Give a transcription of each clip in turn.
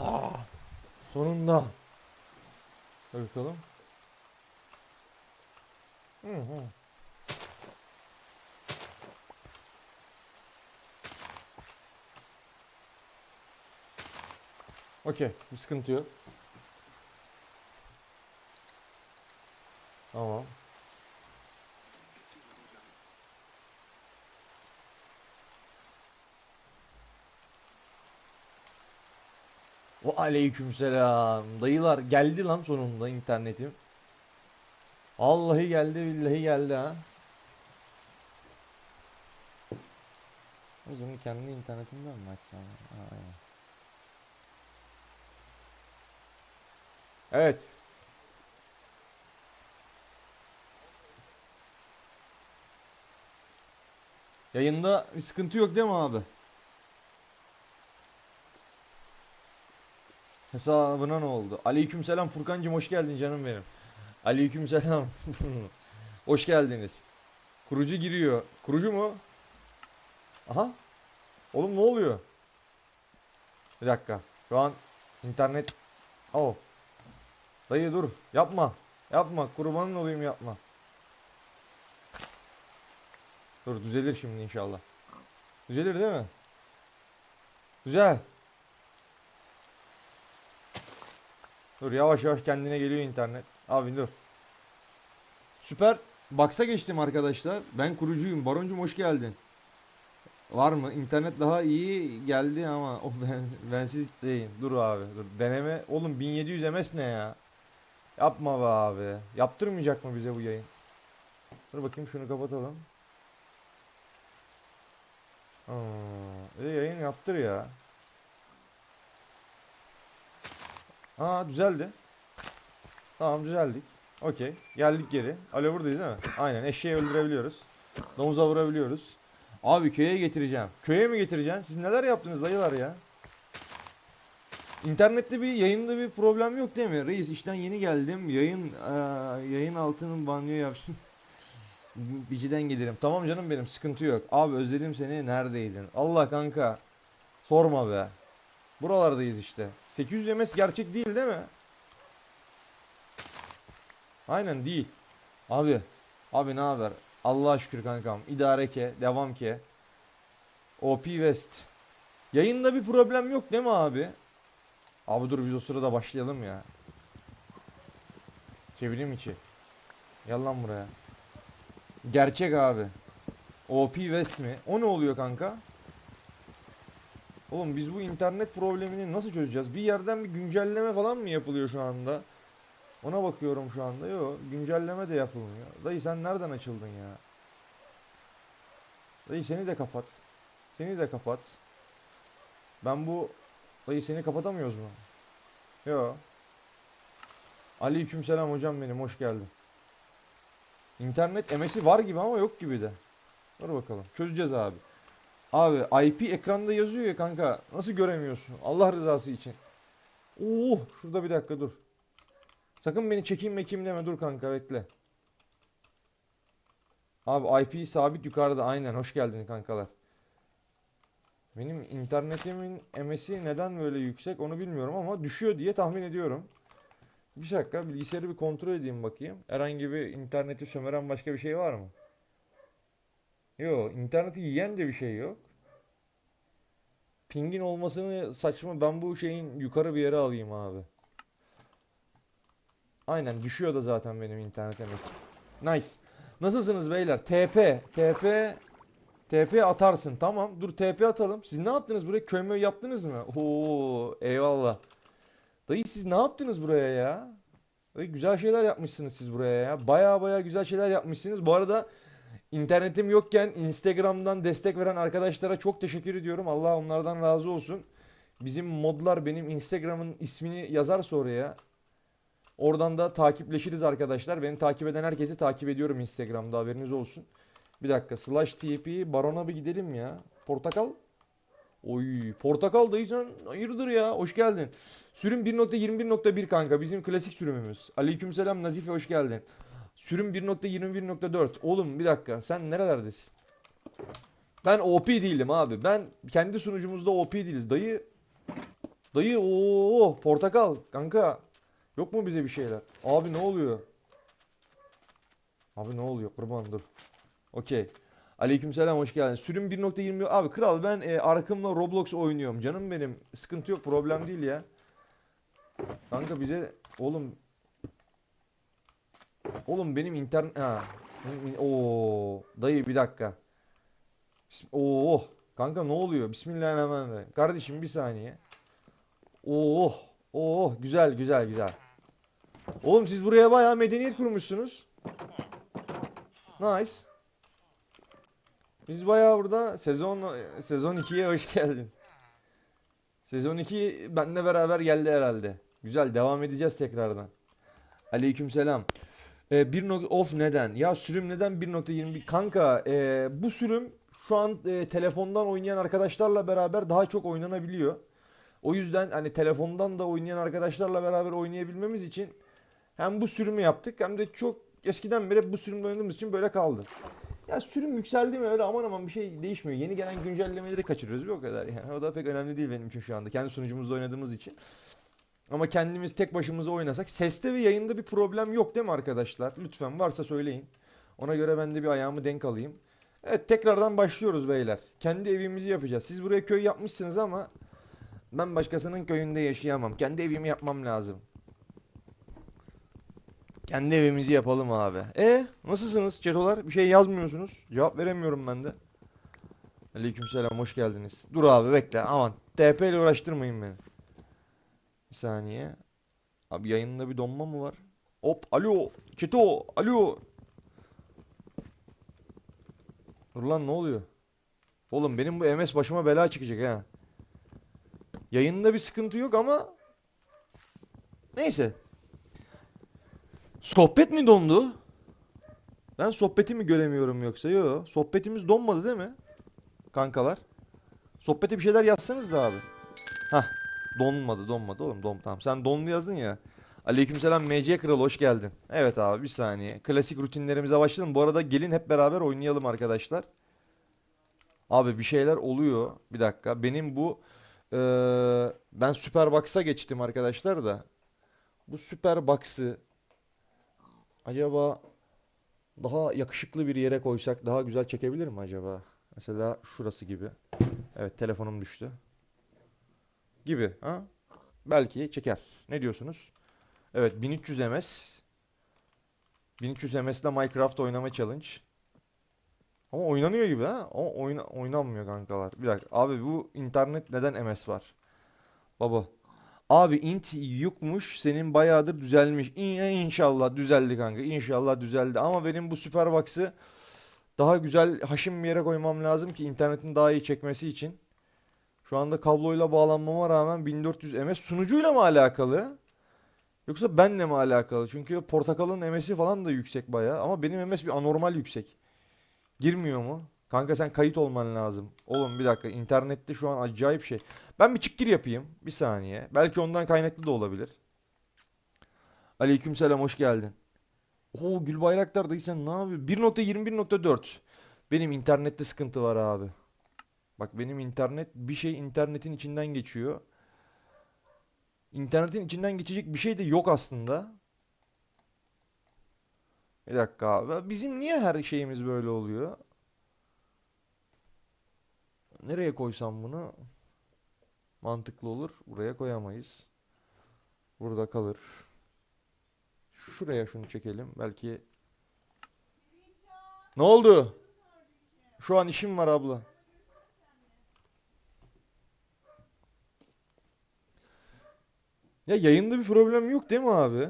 Aa, sonunda. Dur bakalım. Hı hı. Okey, bir sıkıntı yok. Tamam. O aleykümselam. Dayılar geldi lan sonunda internetim. Vallahi geldi billahi geldi ha. O zaman kendi internetimden mi açsam? Evet. Yayında bir sıkıntı yok değil mi abi? Hesabına ne oldu? Aleykümselam Furkancığım hoş geldin canım benim. Aleykümselam. hoş geldiniz. Kurucu giriyor. Kurucu mu? Aha. Oğlum ne oluyor? Bir dakika. Şu an internet... Oh. Dayı dur. Yapma. Yapma. Kurbanın olayım yapma. Dur düzelir şimdi inşallah. Düzelir değil mi? Güzel. Dur yavaş yavaş kendine geliyor internet. Abi dur. Süper. Box'a geçtim arkadaşlar. Ben kurucuyum. Baroncum hoş geldin. Var mı? İnternet daha iyi geldi ama o ben bensiz değil. Dur abi. Dur. Deneme. Oğlum 1700 ms ne ya? Yapma be abi. Yaptırmayacak mı bize bu yayın? Dur bakayım şunu kapatalım. Aa, e, yayın yaptır ya. Aa düzeldi. Tamam düzeldik. Okey. Geldik geri. Alo buradayız değil mi? Aynen eşeği öldürebiliyoruz. Domuza vurabiliyoruz. Abi köye getireceğim. Köye mi getireceksin? Siz neler yaptınız dayılar ya? İnternette bir yayında bir problem yok değil mi? Reis işten yeni geldim. Yayın aa, yayın altının banyo yapsın. Biciden gelirim. Tamam canım benim sıkıntı yok. Abi özledim seni. Neredeydin? Allah kanka. Sorma be. Buralardayız işte. 800 ms gerçek değil değil mi? Aynen değil. Abi. Abi ne haber? Allah'a şükür kankam. İdare ke. Devam ke. OP West. Yayında bir problem yok değil mi abi? Abi dur biz o sırada başlayalım ya. Çevireyim içi. Gel lan buraya. Gerçek abi. OP West mi? O ne oluyor kanka? Oğlum biz bu internet problemini nasıl çözeceğiz? Bir yerden bir güncelleme falan mı yapılıyor şu anda? Ona bakıyorum şu anda. Yok güncelleme de yapılmıyor. Dayı sen nereden açıldın ya? Dayı seni de kapat. Seni de kapat. Ben bu... Dayı seni kapatamıyoruz mu? Yok. Aleykümselam hocam benim hoş geldin. İnternet MS'i var gibi ama yok gibi de. Dur bakalım. Çözeceğiz abi. Abi IP ekranda yazıyor ya kanka. Nasıl göremiyorsun? Allah rızası için. Oo, şurada bir dakika dur. Sakın beni çekeyim deme dur kanka bekle. Abi IP sabit yukarıda aynen hoş geldin kankalar. Benim internetimin MS'i neden böyle yüksek onu bilmiyorum ama düşüyor diye tahmin ediyorum. Bir dakika bilgisayarı bir kontrol edeyim bakayım. Herhangi bir interneti sömüren başka bir şey var mı? Yok interneti yiyen de bir şey yok. Pingin olmasını saçma ben bu şeyin yukarı bir yere alayım abi. Aynen düşüyor da zaten benim internet MS'im. Nice. Nasılsınız beyler? TP. TP. TP atarsın. Tamam. Dur TP atalım. Siz ne yaptınız buraya? Köy möy yaptınız mı? Oo, eyvallah. Dayı siz ne yaptınız buraya ya? Dayı güzel şeyler yapmışsınız siz buraya ya. Baya baya güzel şeyler yapmışsınız. Bu arada internetim yokken Instagram'dan destek veren arkadaşlara çok teşekkür ediyorum. Allah onlardan razı olsun. Bizim modlar benim Instagram'ın ismini yazarsa oraya. Oradan da takipleşiriz arkadaşlar. Beni takip eden herkesi takip ediyorum Instagram'da haberiniz olsun. Bir dakika slash TP barona bir gidelim ya. Portakal. Oy portakal dayı sen hayırdır ya hoş geldin. Sürüm 1.21.1 kanka bizim klasik sürümümüz. Aleykümselam Nazife hoş geldin. Sürüm 1.21.4 oğlum bir dakika sen nerelerdesin? Ben OP değilim abi ben kendi sunucumuzda OP değiliz dayı. Dayı ooo portakal kanka. Yok mu bize bir şeyler? Abi ne oluyor? Abi ne oluyor? Kurban dur. Okey. Aleykümselam hoş geldin. Sürüm 1.20 abi kral ben e, Arkım'la Roblox oynuyorum. Canım benim. Sıkıntı yok problem değil ya. Kanka bize oğlum Oğlum benim internet ha. Oo dayı bir dakika. Oo kanka ne oluyor? Bismillahirrahmanirrahim. Kardeşim bir saniye. Oo oh güzel güzel güzel. Oğlum siz buraya bayağı medeniyet kurmuşsunuz. Nice. Biz bayağı burada sezon sezon 2'ye hoş geldiniz. Sezon 2 benle beraber geldi herhalde. Güzel devam edeceğiz tekrardan. Aleykümselam. Ee, bir nok- of neden? Ya sürüm neden 1.21? Kanka e, bu sürüm şu an e, telefondan oynayan arkadaşlarla beraber daha çok oynanabiliyor. O yüzden hani telefondan da oynayan arkadaşlarla beraber oynayabilmemiz için hem bu sürümü yaptık hem de çok eskiden beri bu sürümde oynadığımız için böyle kaldı. Ya sürüm yükseldi mi öyle aman aman bir şey değişmiyor. Yeni gelen güncellemeleri kaçırıyoruz bir o kadar yani. O da pek önemli değil benim için şu anda. Kendi sunucumuzda oynadığımız için. Ama kendimiz tek başımıza oynasak seste ve yayında bir problem yok değil mi arkadaşlar? Lütfen varsa söyleyin. Ona göre ben de bir ayağımı denk alayım. Evet tekrardan başlıyoruz beyler. Kendi evimizi yapacağız. Siz buraya köy yapmışsınız ama ben başkasının köyünde yaşayamam. Kendi evimi yapmam lazım. Kendi evimizi yapalım abi. E nasılsınız çetolar? Bir şey yazmıyorsunuz. Cevap veremiyorum ben de. Aleykümselam hoş geldiniz. Dur abi bekle aman. TP ile uğraştırmayın beni. Bir saniye. Abi yayında bir donma mı var? Hop alo. Çeto alo. Dur lan ne oluyor? Oğlum benim bu MS başıma bela çıkacak ha. Yayında bir sıkıntı yok ama neyse. Sohbet mi dondu? Ben sohbeti mi göremiyorum yoksa? Yok. Sohbetimiz donmadı değil mi? Kankalar. Sohbete bir şeyler yazsanız da abi. Hah. Donmadı donmadı oğlum don tamam. Sen donlu yazdın ya. Aleykümselam MC Kral hoş geldin. Evet abi bir saniye. Klasik rutinlerimize başlayalım. Bu arada gelin hep beraber oynayalım arkadaşlar. Abi bir şeyler oluyor. Bir dakika. Benim bu eee, ben Super Box'a geçtim arkadaşlar da. Bu Super Box'ı acaba daha yakışıklı bir yere koysak daha güzel çekebilir mi acaba? Mesela şurası gibi. Evet telefonum düştü. Gibi ha? Belki çeker. Ne diyorsunuz? Evet 1300 ms. 1300 ms ile Minecraft oynama challenge. Ama oynanıyor gibi ha? Ama oyna oynanmıyor kankalar. Bir dakika. Abi bu internet neden ms var? Baba. Abi int yokmuş. Senin bayağıdır düzelmiş. İn- İnşallah düzeldi kanka. İnşallah düzeldi. Ama benim bu Superbox'ı daha güzel haşim bir yere koymam lazım ki internetin daha iyi çekmesi için. Şu anda kabloyla bağlanmama rağmen 1400 ms sunucuyla mı alakalı? Yoksa benle mi alakalı? Çünkü portakalın MS'i falan da yüksek bayağı ama benim MS bir anormal yüksek. Girmiyor mu? Kanka sen kayıt olman lazım. Oğlum bir dakika internette şu an acayip şey. Ben bir çık gir yapayım. Bir saniye. Belki ondan kaynaklı da olabilir. Aleykümselam hoş geldin. Oo Gül Bayraktar dayı sen ne yapıyorsun? 1.21.4 Benim internette sıkıntı var abi. Bak benim internet bir şey internetin içinden geçiyor. İnternetin içinden geçecek bir şey de yok aslında. Bir dakika abi. Bizim niye her şeyimiz böyle oluyor? Nereye koysam bunu? Mantıklı olur. Buraya koyamayız. Burada kalır. Şuraya şunu çekelim. Belki... Ne oldu? Şu an işim var abla. Ya yayında bir problem yok değil mi abi?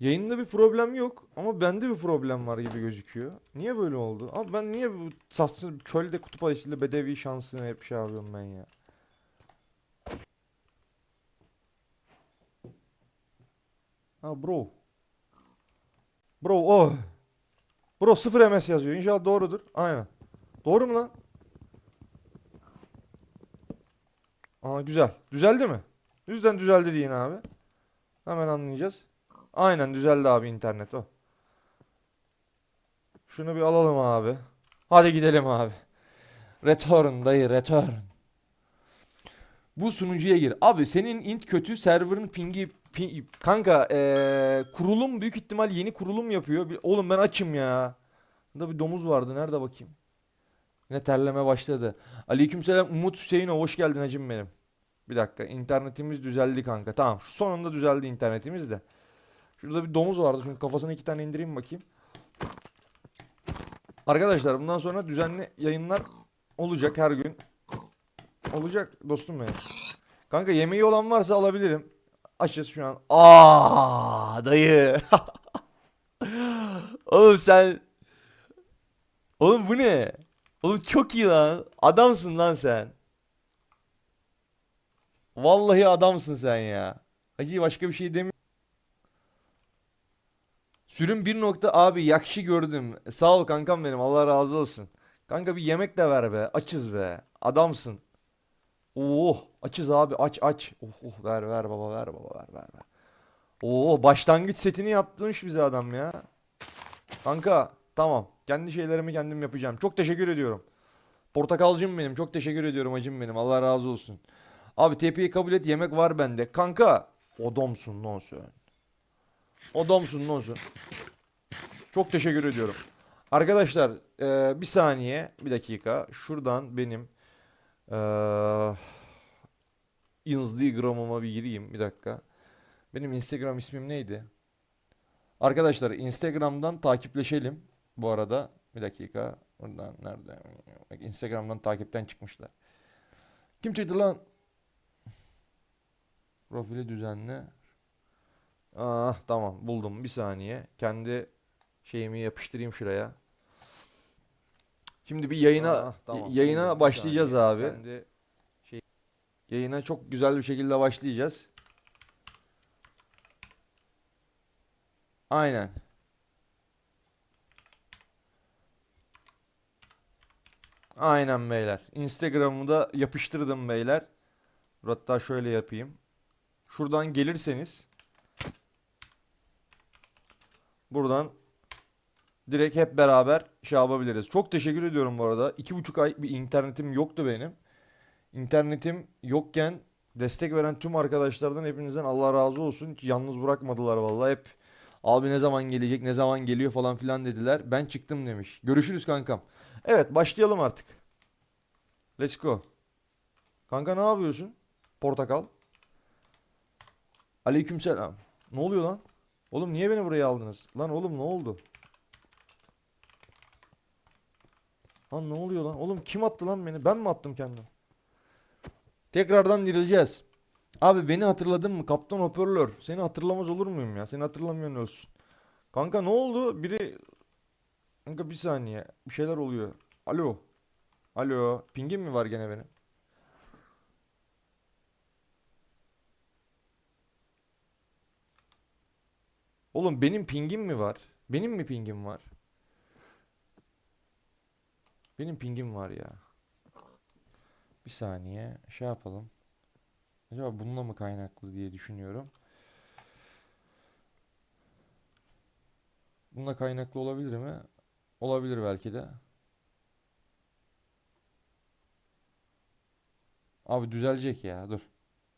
Yayında bir problem yok ama bende bir problem var gibi gözüküyor. Niye böyle oldu? Abi ben niye bu satsız çölde kutup ayısıyla bedevi şansını hep şey yapıyorum ben ya. Ha bro. Bro oh. Bro 0 MS yazıyor. İnşallah doğrudur. Aynen. Doğru mu lan? Aa güzel. Düzeldi mi? Yüzden düzeldi deyin abi. Hemen anlayacağız. Aynen düzeldi abi internet o. Şunu bir alalım abi. Hadi gidelim abi. Return dayı return. Bu sunucuya gir. Abi senin int kötü server'ın pingi pi- kanka eee, kurulum büyük ihtimal yeni kurulum yapıyor. Oğlum ben açım ya. Burada bir domuz vardı. Nerede bakayım? Ne terleme başladı. Aleykümselam Umut Hüseyin'e hoş geldin hacım benim. Bir dakika internetimiz düzeldi kanka. Tamam şu sonunda düzeldi internetimiz de. Şurada bir domuz vardı. Şimdi kafasına iki tane indireyim bakayım. Arkadaşlar bundan sonra düzenli yayınlar olacak her gün. Olacak dostum benim. Kanka yemeği olan varsa alabilirim. Açız şu an. Aa dayı. Oğlum sen Oğlum bu ne? Oğlum çok iyi lan. Adamsın lan sen. Vallahi adamsın sen ya. Hacı başka bir şey demiyorum. Sürüm bir nokta abi yakşı gördüm. Sağ ol kankam benim Allah razı olsun. Kanka bir yemek de ver be. Açız be. Adamsın. Oh açız abi aç aç. Oh oh ver ver baba ver baba ver ver ver. Oo başlangıç setini yaptırmış bize adam ya. Kanka tamam. Kendi şeylerimi kendim yapacağım. Çok teşekkür ediyorum. Portakalcım benim. Çok teşekkür ediyorum hacım benim. Allah razı olsun. Abi TP'yi kabul et yemek var bende. Kanka odomsun lan sen. Odomsun lan sen. Çok teşekkür ediyorum. Arkadaşlar eee, bir saniye bir dakika. Şuradan benim eee Instagram'ıma bir gireyim bir dakika. Benim Instagram ismim neydi? Arkadaşlar Instagram'dan takipleşelim bu arada. Bir dakika. Buradan nerede? Instagram'dan takipten çıkmışlar. Kim çıktı lan? Profili düzenle. Ah tamam buldum bir saniye. Kendi şeyimi yapıştırayım şuraya. Şimdi bir yayına Ah, tamam, yayına buldum. Başlayacağız saniye. abi. Kendi Yayına çok güzel bir şekilde başlayacağız. Aynen. Aynen beyler. Instagram'ı da yapıştırdım beyler. Hatta şöyle yapayım. Şuradan gelirseniz buradan direkt hep beraber şey yapabiliriz. Çok teşekkür ediyorum bu arada. İki buçuk ay bir internetim yoktu benim. İnternetim yokken destek veren tüm arkadaşlardan hepinizden Allah razı olsun. Hiç yalnız bırakmadılar vallahi hep. Abi ne zaman gelecek, ne zaman geliyor falan filan dediler. Ben çıktım demiş. Görüşürüz kankam. Evet başlayalım artık. Let's go. Kanka ne yapıyorsun? Portakal. Aleykümselam. Ne oluyor lan? Oğlum niye beni buraya aldınız? Lan oğlum ne oldu? Lan ne oluyor lan? Oğlum kim attı lan beni? Ben mi attım kendim? Tekrardan dirileceğiz. Abi beni hatırladın mı? Kaptan hoparlör. Seni hatırlamaz olur muyum ya? Seni hatırlamayan olsun. Kanka ne oldu? Biri... Kanka bir saniye. Bir şeyler oluyor. Alo. Alo. Pingim mi var gene benim? Oğlum benim pingim mi var? Benim mi pingim var? Benim pingim var ya. Bir saniye şey yapalım. Acaba bununla mı kaynaklı diye düşünüyorum. Bununla kaynaklı olabilir mi? Olabilir belki de. Abi düzelecek ya dur.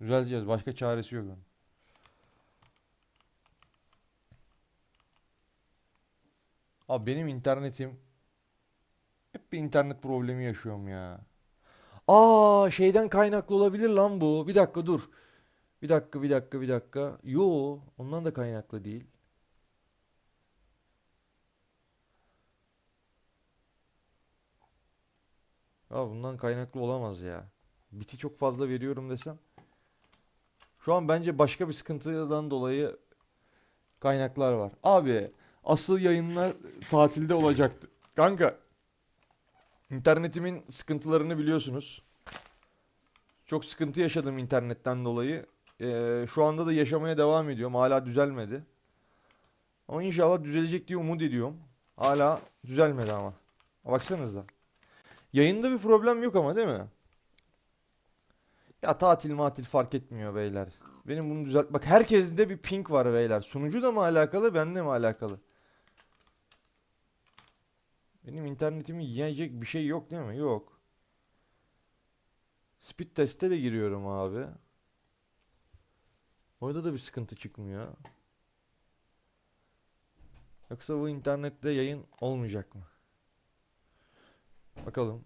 Düzeleceğiz. Başka çaresi yok onun. Abi benim internetim hep bir internet problemi yaşıyorum ya. Aa şeyden kaynaklı olabilir lan bu. Bir dakika dur. Bir dakika bir dakika bir dakika. Yo ondan da kaynaklı değil. Ya bundan kaynaklı olamaz ya. Biti çok fazla veriyorum desem. Şu an bence başka bir sıkıntıdan dolayı kaynaklar var. Abi asıl yayınlar tatilde olacaktı. Kanka internetimin sıkıntılarını biliyorsunuz. Çok sıkıntı yaşadım internetten dolayı. Ee, şu anda da yaşamaya devam ediyorum. Hala düzelmedi. Ama inşallah düzelecek diye umut ediyorum. Hala düzelmedi ama. Baksanıza. Yayında bir problem yok ama değil mi? Ya tatil matil fark etmiyor beyler. Benim bunu düzelt... Bak herkeste bir ping var beyler. Sunucu da mı alakalı, benle mi alakalı? Benim internetimi yiyecek bir şey yok değil mi? Yok. Speed test'e de giriyorum abi. Orada da bir sıkıntı çıkmıyor. Yoksa bu internette yayın olmayacak mı? Bakalım.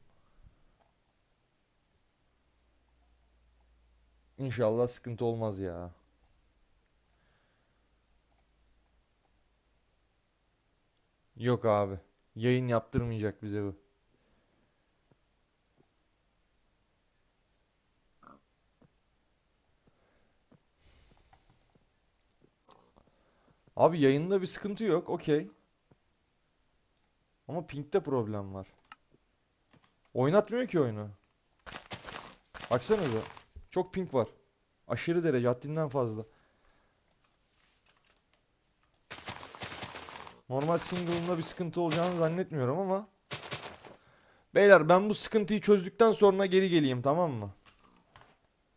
İnşallah sıkıntı olmaz ya. Yok abi. Yayın yaptırmayacak bize bu. Abi yayında bir sıkıntı yok. Okey. Ama ping'de problem var. Oynatmıyor ki oyunu. Baksanıza. Çok ping var. Aşırı derece haddinden fazla. Normal single'ında bir sıkıntı olacağını zannetmiyorum ama. Beyler ben bu sıkıntıyı çözdükten sonra geri geleyim tamam mı?